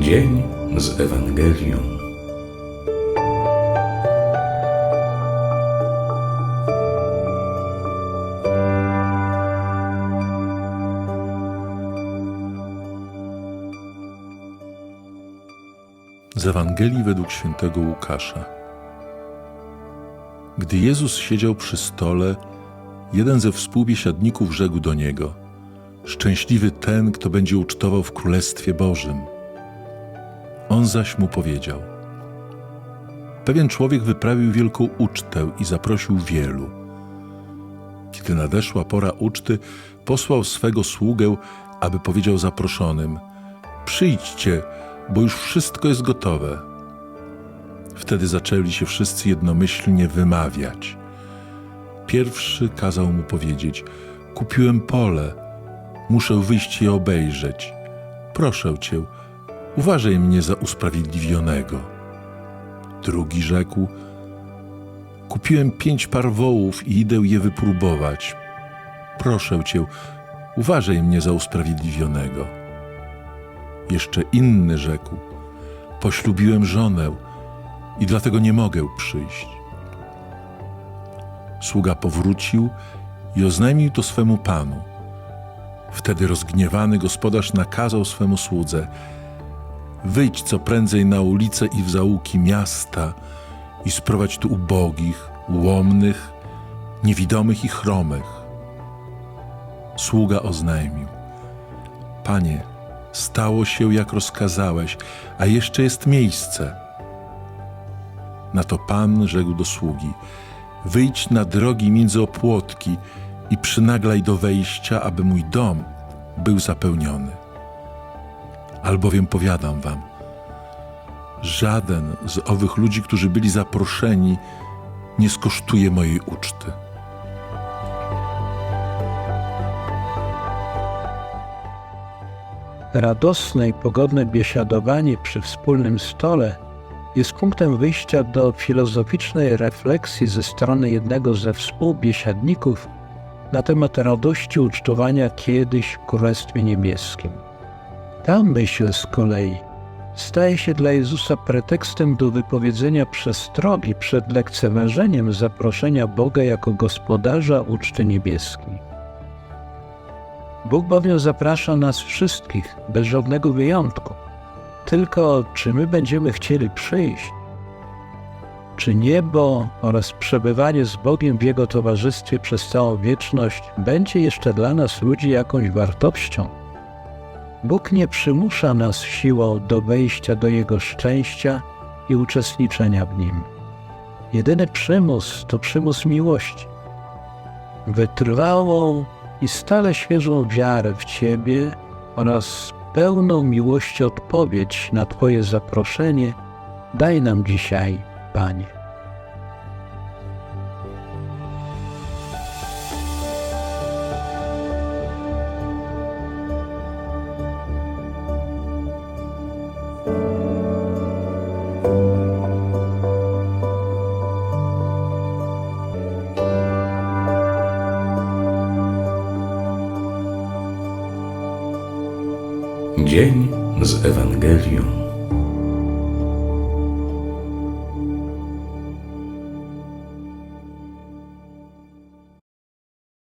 Dzień z Ewangelią. Z Ewangelii według świętego Łukasza. Gdy Jezus siedział przy stole, jeden ze współbiesiadników rzekł do niego: Szczęśliwy ten, kto będzie ucztował w Królestwie Bożym. On zaś mu powiedział: Pewien człowiek wyprawił wielką ucztę i zaprosił wielu. Kiedy nadeszła pora uczty, posłał swego sługę, aby powiedział zaproszonym: Przyjdźcie, bo już wszystko jest gotowe. Wtedy zaczęli się wszyscy jednomyślnie wymawiać. Pierwszy kazał mu powiedzieć: Kupiłem pole, muszę wyjść je obejrzeć. Proszę cię, uważaj mnie za usprawiedliwionego. Drugi rzekł: Kupiłem pięć par wołów i idę je wypróbować. Proszę cię, uważaj mnie za usprawiedliwionego. Jeszcze inny rzekł: Poślubiłem żonę i dlatego nie mogę przyjść. Sługa powrócił i oznajmił to swemu panu. Wtedy rozgniewany gospodarz nakazał swemu słudze: Wyjdź co prędzej na ulice i w zaułki miasta i sprowadź tu ubogich, łomnych, niewidomych i chromych. Sługa oznajmił: Panie, stało się jak rozkazałeś, a jeszcze jest miejsce. Na to Pan rzekł do sługi: Wyjdź na drogi między opłotki i przynaglaj do wejścia, aby mój dom był zapełniony. Albowiem powiadam wam, żaden z owych ludzi, którzy byli zaproszeni, nie skosztuje mojej uczty. Radosne i pogodne biesiadowanie przy wspólnym stole jest punktem wyjścia do filozoficznej refleksji ze strony jednego ze współbiesiadników na temat radości ucztowania kiedyś w Królestwie Niebieskim. Ta myśl z kolei staje się dla Jezusa pretekstem do wypowiedzenia przestrogi przed lekceważeniem zaproszenia Boga jako gospodarza uczty niebieskiej. Bóg bowiem zaprasza nas wszystkich, bez żadnego wyjątku. Tylko czy my będziemy chcieli przyjść? Czy niebo oraz przebywanie z Bogiem w Jego towarzystwie przez całą wieczność będzie jeszcze dla nas ludzi jakąś wartością? Bóg nie przymusza nas siłą do wejścia do Jego szczęścia i uczestniczenia w nim. Jedyny przymus to przymus miłości. Wytrwałą i stale świeżą wiarę w Ciebie oraz pełną miłości odpowiedź na Twoje zaproszenie daj nam dzisiaj, Panie. Dzień z Ewangelią.